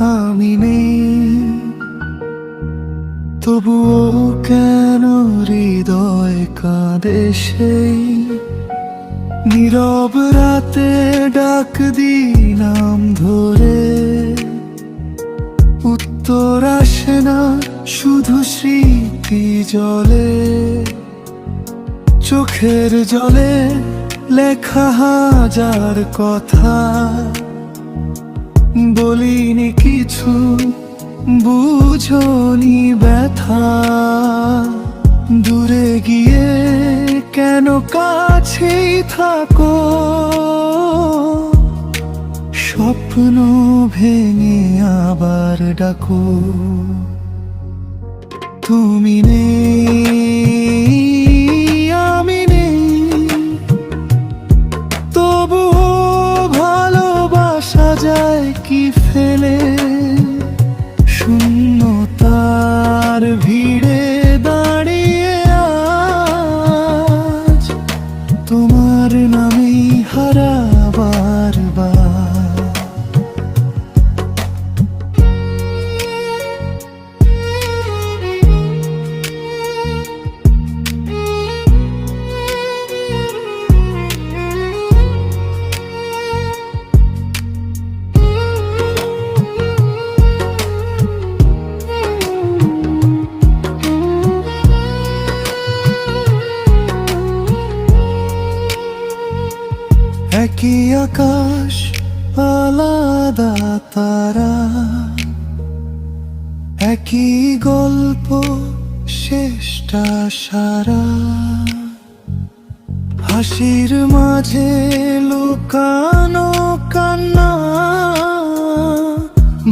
আমি নেই। তবুও কেন হৃদয় কাঁদে সেই? নীরব রাতে ডাক দি নাম ধরে। উত্তর আসে না শুধু স্মৃতি জলে। চোখের জলে লেখা হাজার কথা। বলিনি কিছু, বুঝনি ব্যথা। দূরে গিয়ে কেন কাছেই থাকো? স্বপ্ন ভেঙে আবার ডাকো। তুমি নেই কি ফেলে? শূন্যতার ভিড়ে দাঁড়িয়ে আজ তোমার নামেই হারাবার বার একই আকাশ, আলাদা তারা। একই গল্প, শেষটা সারা। হাসির মাঝে লুকানো কান্না।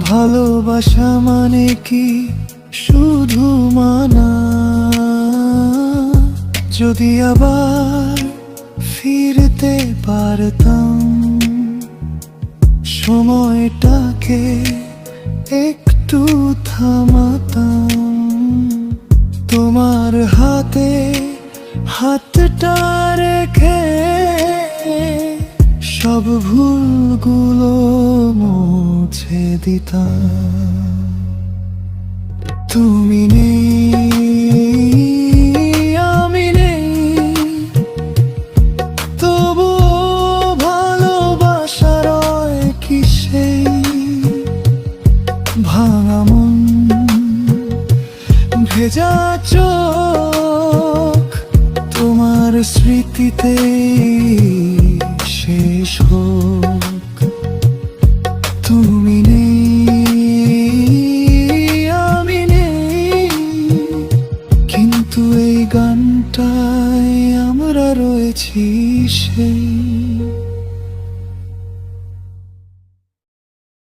ভালোবাসা মানে কি শুধু মানা? যদি আবার ফিরতে পারতাম। সময়টাকে একটু থামাতাম। তোমার হাতে হাতটা রেখে সব ভুলগুলো মুছে দিতাম। তুমি নেই ভেজা চোখ, তোমার স্মৃতিতে শেষ হোক। তুমি নেই, আমি নেই, কিন্তু এই গানটায় আমরা রয়েছি সেই